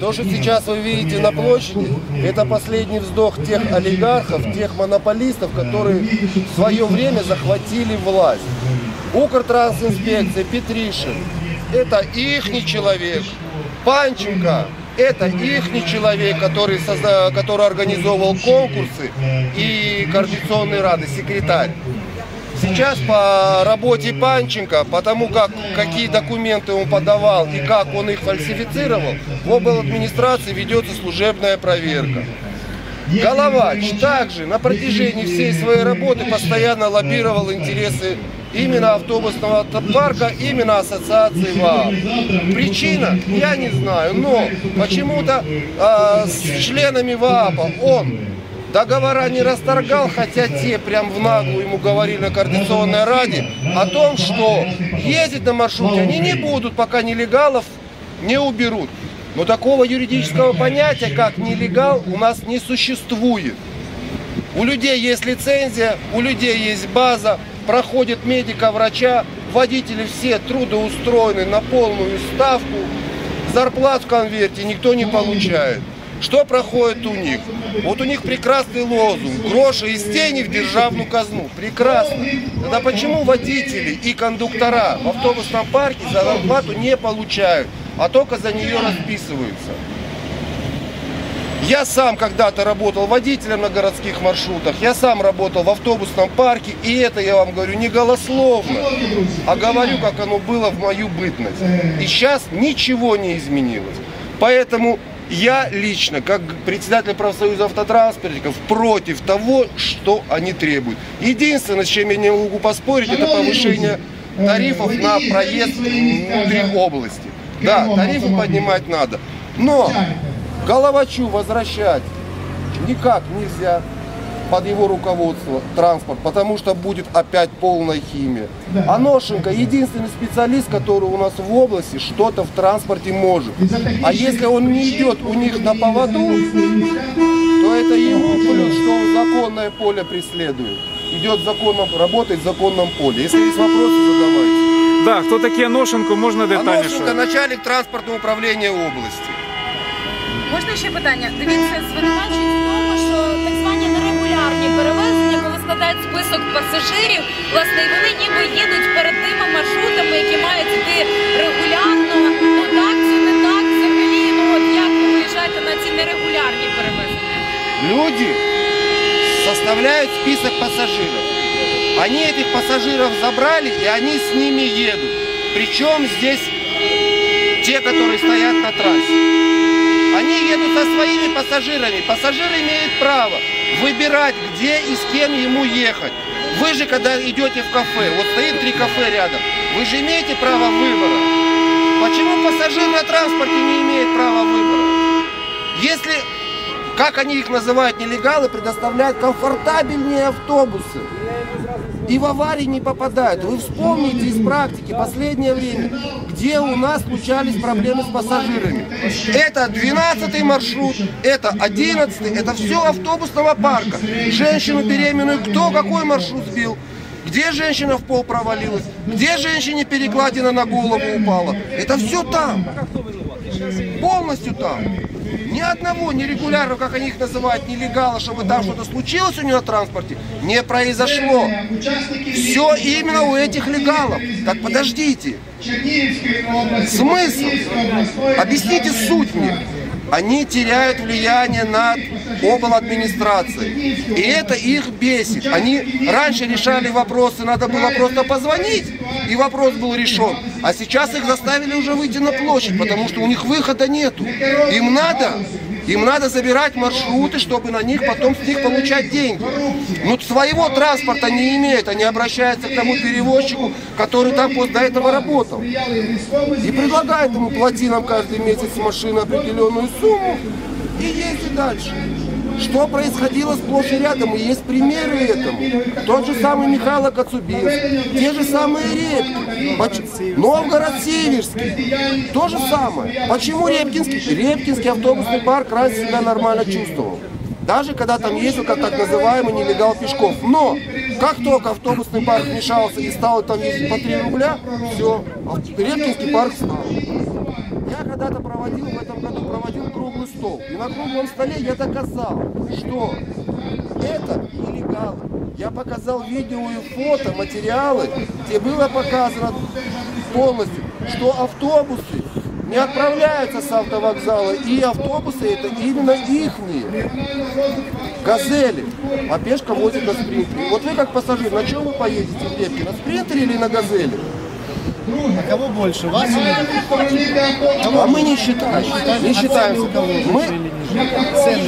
То, что сейчас вы видите на площади, это последний вздох тех олигархов, тех монополистов, которые в свое время захватили власть. Укртрансинспекция, Петришин, это ихний человек. Панченко, это ихний человек, который, созда... который организовывал конкурсы и координационные рады, секретарь. Сейчас по работе Панченко, потому как какие документы он подавал и как он их фальсифицировал, в обл. администрации ведется служебная проверка. Головач также на протяжении всей своей работы постоянно лоббировал интересы именно автобусного парка, именно ассоциации ВААП. Причина, я не знаю, но почему-то э, с членами ВААПа он договора не расторгал, хотя те прям в наглую ему говорили на координационной раде о том, что ездить на маршруте они не будут, пока нелегалов не уберут. Но такого юридического понятия, как нелегал, у нас не существует. У людей есть лицензия, у людей есть база, проходит медика, врача, водители все трудоустроены на полную ставку, зарплат в конверте никто не получает. Что проходит у них? Вот у них прекрасный лозунг «Гроши из тени в державную казну». Прекрасно. Тогда почему водители и кондуктора в автобусном парке за зарплату не получают, а только за нее расписываются? Я сам когда-то работал водителем на городских маршрутах, я сам работал в автобусном парке, и это я вам говорю не голословно, а говорю, как оно было в мою бытность. И сейчас ничего не изменилось. Поэтому я лично, как председатель профсоюза автотранспортников, против того, что они требуют. Единственное, с чем я не могу поспорить, это повышение тарифов на проезд внутри области. Да, тарифы поднимать надо. Но Головачу возвращать никак нельзя под его руководство транспорт, потому что будет опять полная химия. А Ношенко единственный специалист, который у нас в области что-то в транспорте может. А если он не идет у них на поводу, то это ему плюс, что он законное поле преследует. Идет в законном, работает в законном поле. Если есть вопросы, задавайте. Да, хто таке Ношенко, можна А детальніше? Ношенко начальник транспортного управління області. Можна ще питання? Дивіться, звинувачують складають список пасажирів, власне, і вони ніби їдуть перед тими маршрутами, які мають йти регулярно. Ну так, це не так взагалі. Ну от як ви виїжджаєте на ці нерегулярні перевезення? Люди составляют список пассажиров. Они этих пассажиров забрали, и они с ними едут. Причем здесь те, которые стоят на трассе. Они едут со своими пассажирами. Пассажир имеет право выбирать, где и с кем ему ехать. Вы же, когда идете в кафе, вот стоит три кафе рядом, вы же имеете право выбора. Почему пассажир на транспорте не имеет права выбора? Если, как они их называют, нелегалы, предоставляют комфортабельнее автобусы. И в аварии не попадают. Вы вспомните из практики последнее время, где у нас случались проблемы с пассажирами. Это 12 маршрут, это 11 это все автобусного парка. Женщину беременную кто какой маршрут сбил? Где женщина в пол провалилась? Где женщине перекладина на голову упала? Это все там. Полностью там. Ни одного нерегулярного, как они их называют, нелегала, чтобы там что-то случилось у него на транспорте, не произошло. Все именно у этих легалов. Так подождите. Смысл? Объясните суть мне. Они теряют влияние над обл. администрацией. И это их бесит. Они раньше решали вопросы, надо было просто позвонить, и вопрос был решен. А сейчас их заставили уже выйти на площадь, потому что у них выхода нету. Им надо им надо забирать маршруты, чтобы на них потом с них получать деньги. Но своего транспорта не имеют, они обращаются к тому перевозчику, который там вот до этого работал. И предлагают ему плати нам каждый месяц с машины определенную сумму и езди дальше. Что происходило сплошь и рядом, и есть примеры этому. Тот же самый Михаил Коцубинский, те же самые Репки, Поч- Новгород-Северский, то же самое. Почему Репкинский? Репкинский автобусный парк раньше себя нормально чувствовал. Даже когда там ездил как так называемый нелегал Пешков. Но как только автобусный парк вмешался и стал там ездить по 3 рубля, все, Репкинский парк стал. Я когда-то проводил, в этом году проводил стол. И на круглом столе я доказал, что это нелегалы. Я показал видео и фото, материалы, где было показано полностью, что автобусы не отправляются с автовокзала, и автобусы это именно ихние. Газели. А пешка возит на спринтере. Вот вы как пассажир, на чем вы поедете в Лепки? На спринтере или на газели? А кого больше, вас или А мы не считаем. Не считаем. Мы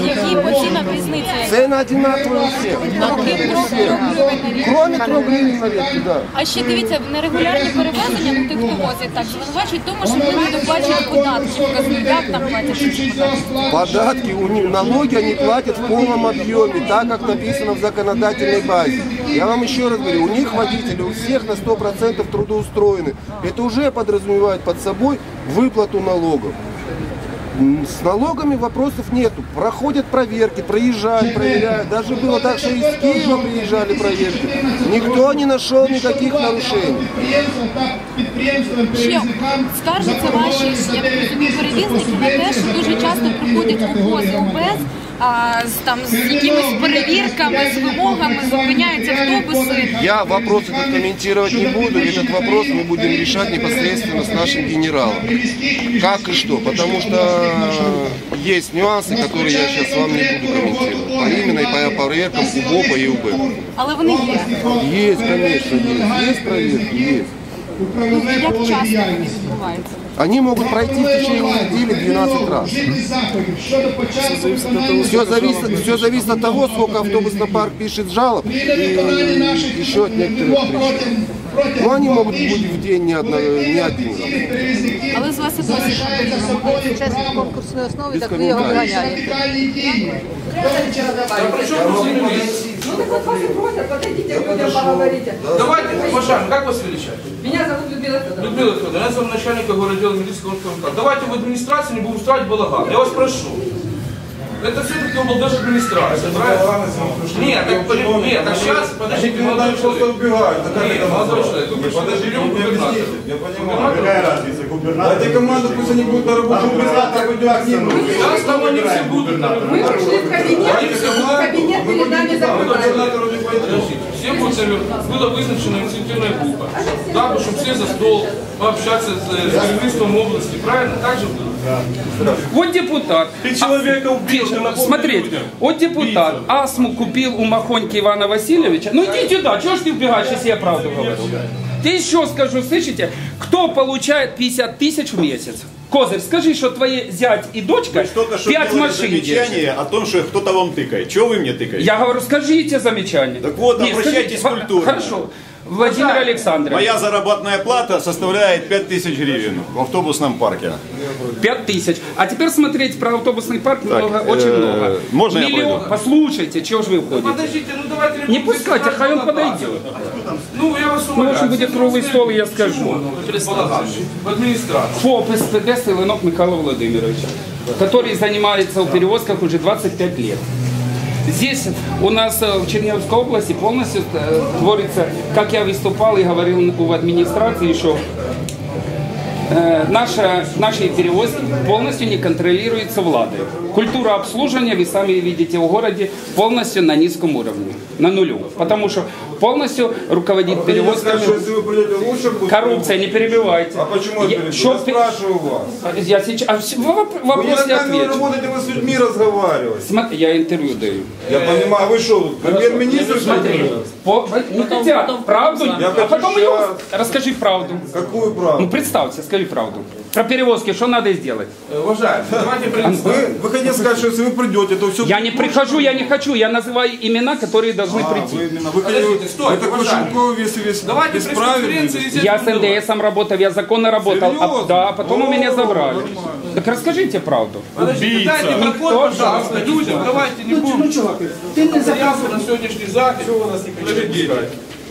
Які по цінах різниця? цены одинаковые у всех. Окрім трьох гривень на рік. Кроме трех гривен на ветке, да. А ще дивіться, нерегулярні перевезення ну, тих, хто возить так, звинувачують в тому, що вони не доплачують податки. Вказують, як там платять що ці податки. Податки, у них, налоги они платят в полном объеме, так как написано в законодательной базе. Я вам еще раз говорю, у них водители, у всех на 100% трудоустроены. Это уже подразумевает под собой выплату налогов. С налогами вопросов нету. Проходят проверки, проезжают, проверяют. Даже было так, что из Киева приезжали проверки. Никто не нашел никаких нарушений Ще скаржаться ваші, я так розумію, перевізники на те, що дуже часто приходять УБОЗи УБЕЗ, а, з, там, з якимись перевірками, з вимогами, зупиняються автобуси. Я вопрос этот комментировать не буду. Этот вопрос мы будем решать непосредственно с нашим генералом. Как и что. Потому что э, есть нюансы, которые я сейчас вам не буду комментировать. По именно и по проверкам УБОПа и УБ. Але вони є. Есть, конечно, есть. Есть проверки, есть. Ну, як часто вони відбуваються? Они могут пройти в течение недели 12 раз. Все зависит, все зависит от того, сколько автобусный парк пишет жалоб и еще от некоторых причин. Но они могут быть в день не, одно, не один раз. Але з вас і досі Сейчас на конкурсной основе, Без так вы его комментариев. гоняете. Давайте, уважаемый, как вас величать? Меня зовут Людмила Федоровна. Людмила Федоровна, я зам начальника городдела милицейского станка. Давайте в администрации не будем устраивать балаган. Я вас прошу. Это все-таки администрация, правильно? Нет, так, нет, так сейчас, подождите, молодой человек. убегают. Нет, молодой человек, Подожди, объясните. Я понимаю. Губернатор? Какая разница, губернатор? Дайте команду, пусть они будут на работу. Губернатор пойдет к ним. Сейчас там они все будут. Мы пришли в кабинет, Они все будут. кабинет перед нами Вы закрывается. губернатору не пойдете. Подождите, все будут, наверное, была вызначена инициативная группа. Да, чтобы все за стол пообщаться с, керівництвом области, правильно? Так же было? Вот депутат. Ты человека убил, ты напомни Смотрите, людям. вот депутат астму купил у Махоньки Ивана Васильевича. Ну иди сюда, чего ж ты убегаешь, если я правду говорю? Ты еще скажу, слышите, кто получает 50 тысяч в месяц? Козырь, скажи, что твои зять и дочка Только что 5 делали машин замечание о том, что кто-то вам тыкает. Чего вы мне тыкаете? Я говорю, скажите замечание. Так вот, Не, обращайтесь скажите, культурно. Хорошо. Владимир Александрович, Моя заработная плата составляет 5000 гривен в автобусном парке. 5 тысяч. А теперь смотреть про автобусный парк много, э, очень много. можно я Миллион- пройду? Послушайте, чего ж вы уходите? Подождите, ну давайте... Не пускайте, хай он подойдет. Ну, я вас Ну, умоляю. общем, будет круглый стол, я скажу. В администрации. ФОП СПД Силынок Михаил Владимирович, который занимается в перевозках уже 25 лет. Здесь у нас э, в Черниговской области полностью э, творится, как я выступал и говорил в администрации еще, э, наша, наши перевозки полностью не контролируются владой. Культура обслуживания, вы сами видите, в городе полностью на низком уровне, на нулю. Потому что полностью руководит перевозками Скажу, если вы придете лучше будет. коррупция, не перебивайте. А почему я, Я- что я спрашиваю вас. Я сейчас... а Вы Вопрос на я отвечу. работаете, вы с людьми разговариваете. Смотри, я интервью даю. Я понимаю, вы что, премьер-министр? ли? По- не хотят правду, Я а потом ее- расскажи правду. Какую Ну правду? представься, скажи правду. Про перевозки, что надо сделать? Э, Уважаемые, давайте принесем. Вы, вы хотите сказать, что если вы придете, то все... Я не прихожу, я не хочу, я называю имена, которые должны А, прийти. вы именно, вы хотите... стойте, Вы такой уважаемый. Шелковый весь, весь Давайте бесправедный. пресс-конференции здесь Я с будем давать. НДСом работал, я законно работал, а, Серьезно? да, а потом у меня О, забрали. нормально. Так расскажите правду. Подождите, дайте проход, пожалуйста, людям, давайте не будем заявку на сегодняшний захід проведите.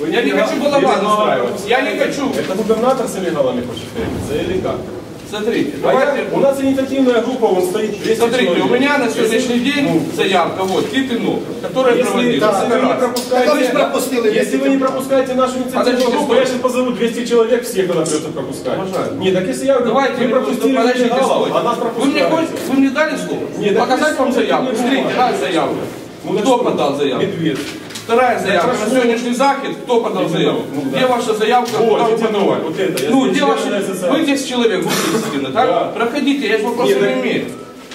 Я не хочу балаган устраивать. Я не хочу. Это губернатор с illeгалами хочет встретиться или как? Смотрите, давайте... у нас инициативная группа, он стоит 200 Смотрите, человек. у меня на сегодняшний день заявка, вот, Китину, которая Если, проводилась. да, если вы не пропускаете, пропустили если вы не пропускаете нашу инициативную группу, я сейчас позову 200 человек, всех надо придется пропускать. Уважаемый. Нет, так если я Давайте, вы пропустили подождите, стойте. а нас Вы мне, вы мне дали слово? Нет, Показать вам заявку? Смотрите, раз заявка. Ну, Кто подал заявку? Медведь. Вторая заявка. На сегодняшний захід кто подал заявку? Ну. Где ваша заявка? Куда вы подавали? Ну, здесь где. СССР. Вы 10 человек, вы истины, так? Да. Проходите, я же вопросов не имею.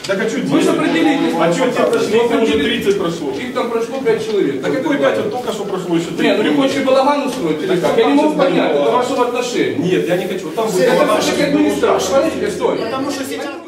Так а что Вы же определитесь. А что те прошли? Их там уже 30 прошло. Их там прошло 5 человек. Да какой 5? Вот только что прошло еще 3. Нет, ну не хочешь балаган устроить или как? Я не могу понять, это вашего отношения. Нет, я не хочу. Там будет Это было администрация. Смотрите, стой. Потому что сейчас